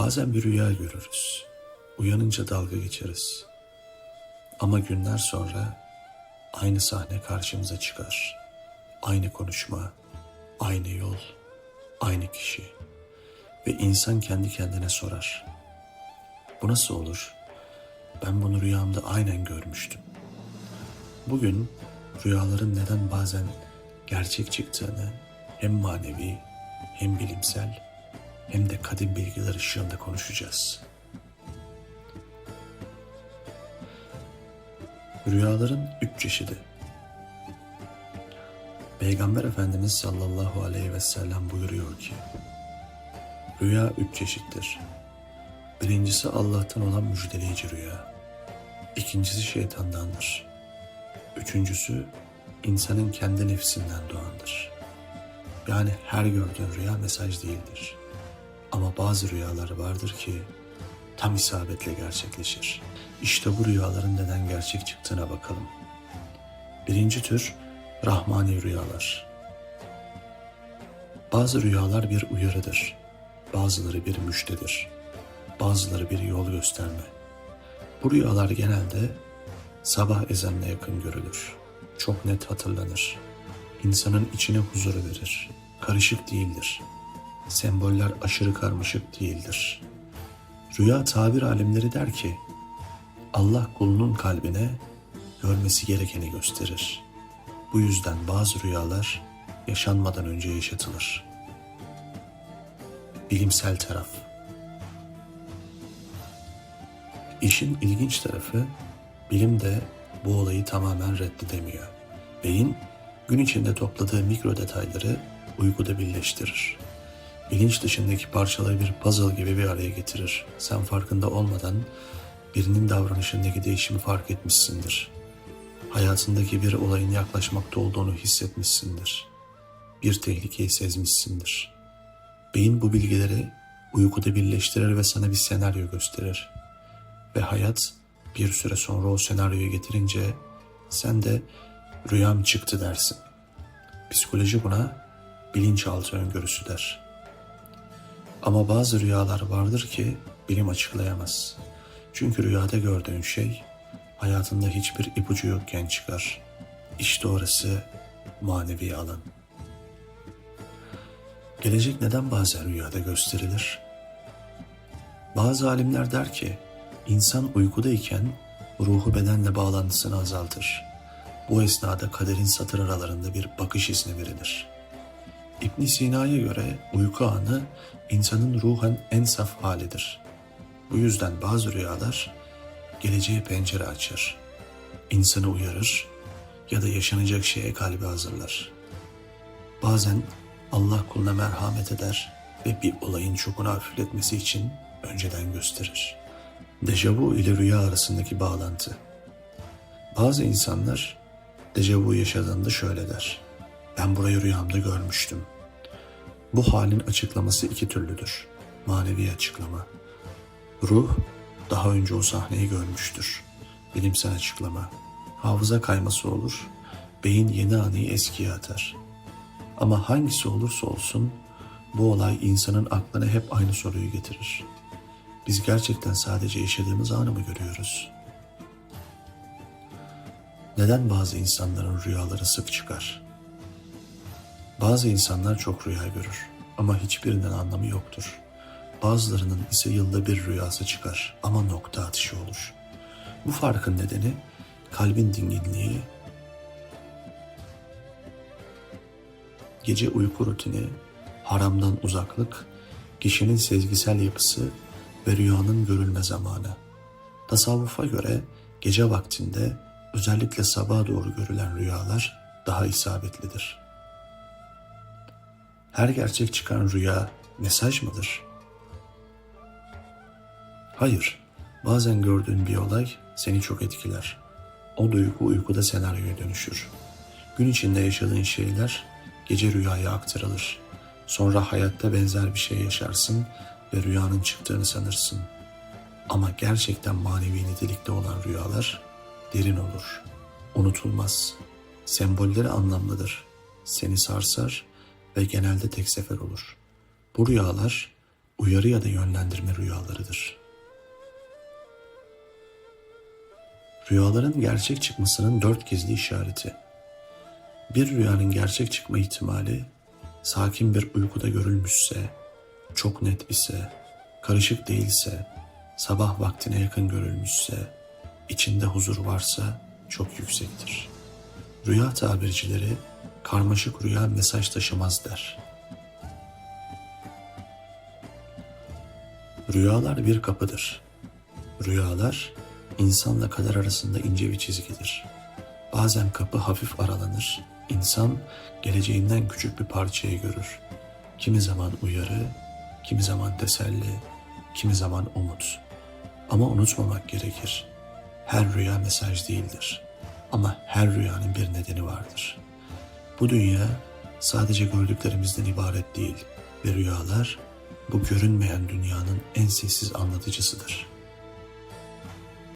Bazen bir rüya görürüz. Uyanınca dalga geçeriz. Ama günler sonra aynı sahne karşımıza çıkar. Aynı konuşma, aynı yol, aynı kişi. Ve insan kendi kendine sorar. Bu nasıl olur? Ben bunu rüyamda aynen görmüştüm. Bugün rüyaların neden bazen gerçek çıktığını hem manevi hem bilimsel hem de kadim bilgiler ışığında konuşacağız. Rüyaların üç çeşidi. Peygamber Efendimiz sallallahu aleyhi ve sellem buyuruyor ki, Rüya üç çeşittir. Birincisi Allah'tan olan müjdeleyici rüya. İkincisi şeytandandır. Üçüncüsü insanın kendi nefsinden doğandır. Yani her gördüğün rüya mesaj değildir. Ama bazı rüyalar vardır ki tam isabetle gerçekleşir. İşte bu rüyaların neden gerçek çıktığına bakalım. Birinci tür rahmani rüyalar. Bazı rüyalar bir uyarıdır. Bazıları bir müjdedir. Bazıları bir yol gösterme. Bu rüyalar genelde sabah ezanına yakın görülür. Çok net hatırlanır. İnsanın içine huzur verir. Karışık değildir. Semboller aşırı karmaşık değildir. Rüya tabir alimleri der ki, Allah kulunun kalbine görmesi gerekeni gösterir. Bu yüzden bazı rüyalar yaşanmadan önce yaşatılır. Bilimsel taraf İşin ilginç tarafı bilim de bu olayı tamamen reddedemiyor. Beyin gün içinde topladığı mikro detayları uykuda birleştirir. Bilinç dışındaki parçaları bir puzzle gibi bir araya getirir. Sen farkında olmadan birinin davranışındaki değişimi fark etmişsindir. Hayatındaki bir olayın yaklaşmakta olduğunu hissetmişsindir. Bir tehlikeyi sezmişsindir. Beyin bu bilgileri uykuda birleştirir ve sana bir senaryo gösterir. Ve hayat bir süre sonra o senaryoyu getirince sen de rüyam çıktı dersin. Psikoloji buna bilinçaltı öngörüsü der. Ama bazı rüyalar vardır ki bilim açıklayamaz. Çünkü rüyada gördüğün şey hayatında hiçbir ipucu yokken çıkar. İşte orası manevi alan. Gelecek neden bazen rüyada gösterilir? Bazı alimler der ki, insan uykudayken ruhu bedenle bağlantısını azaltır. Bu esnada kaderin satır aralarında bir bakış izni verilir. İbn Sina'ya göre uyku anı insanın ruhen en saf halidir. Bu yüzden bazı rüyalar geleceğe pencere açar. İnsanı uyarır ya da yaşanacak şeye kalbi hazırlar. Bazen Allah kuluna merhamet eder ve bir olayın çokunu hafifletmesi için önceden gösterir. Dejavu ile rüya arasındaki bağlantı. Bazı insanlar dejavu yaşadığında şöyle der. Ben burayı rüyamda görmüştüm. Bu halin açıklaması iki türlüdür. Manevi açıklama. Ruh daha önce o sahneyi görmüştür. Bilimsel açıklama. Hafıza kayması olur. Beyin yeni anıyı eskiye atar. Ama hangisi olursa olsun bu olay insanın aklına hep aynı soruyu getirir. Biz gerçekten sadece yaşadığımız anı mı görüyoruz? Neden bazı insanların rüyaları sık çıkar? Bazı insanlar çok rüya görür ama hiçbirinin anlamı yoktur. Bazılarının ise yılda bir rüyası çıkar ama nokta atışı olur. Bu farkın nedeni kalbin dinginliği, gece uyku rutini, haramdan uzaklık, kişinin sezgisel yapısı ve rüyanın görülme zamanı. Tasavvufa göre gece vaktinde özellikle sabaha doğru görülen rüyalar daha isabetlidir. Her gerçek çıkan rüya mesaj mıdır? Hayır. Bazen gördüğün bir olay seni çok etkiler. O duygu uykuda senaryoya dönüşür. Gün içinde yaşadığın şeyler gece rüyaya aktarılır. Sonra hayatta benzer bir şey yaşarsın ve rüyanın çıktığını sanırsın. Ama gerçekten manevi nitelikte olan rüyalar derin olur. Unutulmaz. Sembolleri anlamlıdır. Seni sarsar ve genelde tek sefer olur. Bu rüyalar uyarı ya da yönlendirme rüyalarıdır. Rüyaların gerçek çıkmasının dört gizli işareti. Bir rüyanın gerçek çıkma ihtimali sakin bir uykuda görülmüşse, çok net ise, karışık değilse, sabah vaktine yakın görülmüşse, içinde huzur varsa çok yüksektir. Rüya tabircileri karmaşık rüya mesaj taşımaz der. Rüyalar bir kapıdır. Rüyalar insanla kader arasında ince bir çizgidir. Bazen kapı hafif aralanır, insan geleceğinden küçük bir parçayı görür. Kimi zaman uyarı, kimi zaman teselli, kimi zaman umut. Ama unutmamak gerekir. Her rüya mesaj değildir. Ama her rüyanın bir nedeni vardır. Bu dünya sadece gördüklerimizden ibaret değil ve rüyalar bu görünmeyen dünyanın en sessiz anlatıcısıdır.''